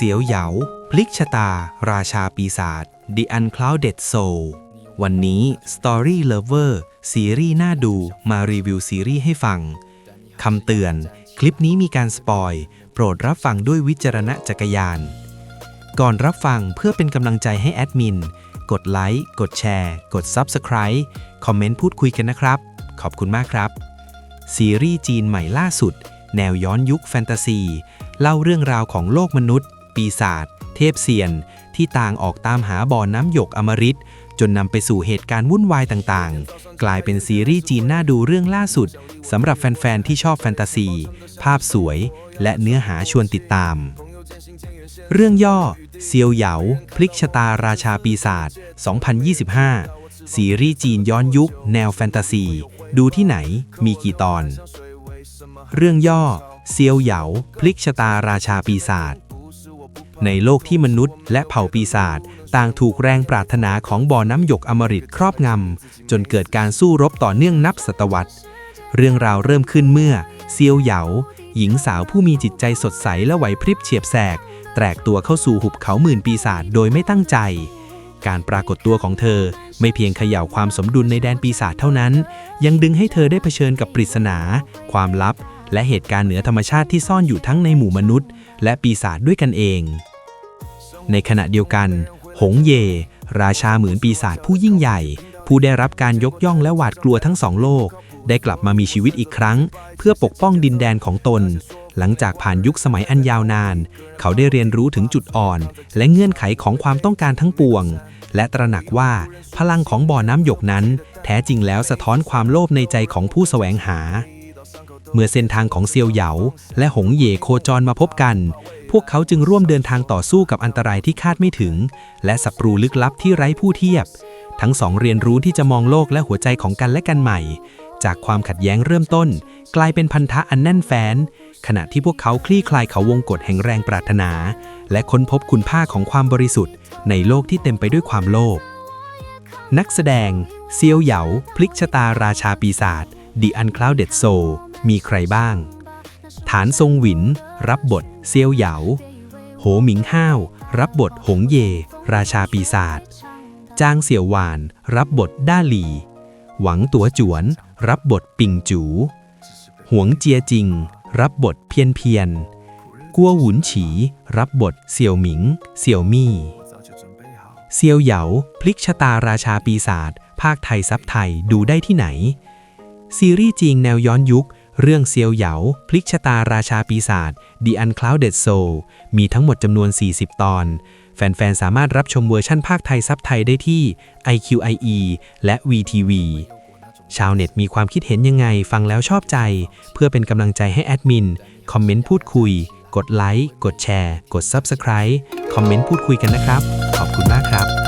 เสียวเหยา พลิกชะตา ราชาปีศาจ The Unclouded Soul วันนี้ Story Lover ซีรีส์น่าดูมารีวิวซีรีส์ให้ฟัง คำเตือน คลิปนี้มีการสปอย โปรดรับฟังด้วยวิจารณจักรยาน ก่อนรับฟังเพื่อเป็นกำลังใจให้แอดมิน กดไลค์ กดแชร์ กด Subscribe คอมเมนต์พูดคุยกันนะครับ ขอบคุณมากครับ ซีรีส์จีนใหม่ล่าสุด แนวย้อนยุคแฟนตาซี เล่าเรื่องราวของโลกมนุษย์ ปีศาจเทพเซียน ที่ต่างออกตามหาบ่อน้ำหยกอมฤตจนนำไปสู่เหตุการณ์วุ่นวายต่างๆ กลายเป็นซีรีส์จีนน่าดูเรื่องล่าสุดสำหรับแฟน ๆ ที่ชอบแฟนตาซี ภาพสวย และเนื้อหาชวนติดตาม เรื่องย่อ เซียวเหยา พลิกชะตาราชาปีศาจ 2025 ซีรีส์จีนย้อนยุค แนวแฟนตาซี ดูที่ไหน มีกี่ตอน เรื่องย่อ เซียวเหยา พลิกชะตาราชาปีศาจ ในโลกที่มนุษย์และเผ่าปีศาจต่างถูกแรงปรารถนาของบ่อน้ำหยกอมฤตครอบงำ จนเกิดการสู้รบต่อเนื่องนับศตวรรษ เรื่องราวเริ่มขึ้นเมื่อเซียวเหยา หญิงสาวผู้มีจิตใจสดใสและไหวพริบเฉียบแสก แตกตัวเข้าสู่หุบเขาหมื่นปีศาจโดยไม่ตั้งใจ การปรากฏตัวของเธอไม่เพียงเขย่าความสมดุลในแดนปีศาจเท่านั้น ยังดึงให้เธอได้เผชิญกับปริศนา ความลับ และเหตุการณ์เหนือธรรมชาติที่ซ่อนอยู่ทั้งในหมู่มนุษย์ และปีศาจด้วยกันเอง ในขณะเดียวกัน หงเย่ราชาเหมือนปีศาจผู้ยิ่งใหญ่ ผู้ได้รับการยกย่องและหวาดกลัวทั้งสองโลก ได้กลับมามีชีวิตอีกครั้ง เพื่อปกป้องดินแดนของตน หลังจากผ่านยุคสมัยอันยาวนาน เขาได้เรียนรู้ถึงจุดอ่อน และเงื่อนไขของความต้องการทั้งปวง และตระหนักว่าพลังของบ่อน้ำหยกนั้น แท้จริงแล้วสะท้อนความโลภในใจของผู้แสวงหา เมื่อเส้นทางของเซียวเหยาและหงเย่โคจรมาพบกัน พวกเขาจึงร่วมเดินทางต่อสู้กับอันตรายที่คาดไม่ถึง และศัตรูลึกลับที่ไร้ผู้เทียบ ทั้งสองเรียนรู้ที่จะมองโลกและหัวใจของกันและกันใหม่ จากความขัดแย้งเริ่มต้น กลายเป็นพันธะอันแน่นแฟ้น ขณะที่พวกเขาคลี่คลายเขาวงกฏแห่งแรงปรารถนา และค้นพบคุณค่าของความบริสุทธิ์ ในโลกที่เต็มไปด้วยความโลภนักแสดง เซียวเหยาพลิกชะตาราชาปีศาจ The Unclouded Soul มีใครบ้าง ฐานทรงหวิน รับบท เซียวเหยา โหหมิงห้าว รับบท หงเย่ราชาปีศาจ จางเสี่ยวหวาน รับบท ด้าหลี หวังตัวจวน รับบท ปิงจู หวงเจียจิง รับบท เพียนเพียน กัวหวุนฉี รับบท เสี่ยวหมิง เสี่ยวมี่เซียวเหยาพลิกชะตาราชาปีศาจภาคไทยซับไทยดูได้ที่ไหน ซีรีส์จีนแนวย้อนยุค เรื่องเซียวเหยา พลิกชะตาราชาปีศาจ The Unclouded Soul มีทั้งหมดจำนวน 40 ตอน แฟน ๆ สามารถรับชมเวอร์ชั่นภาคไทยซับไทยได้ที่ iQIE และ VTV ชาวเน็ตมีความคิดเห็นยังไงฟังแล้วชอบใจ เพื่อเป็นกำลังใจให้แอดมิน คอมเมนต์พูดคุย กดไลค์ กดแชร์ กด Subscribe คอมเมนต์พูดคุยกันนะครับ ขอบคุณมากครับ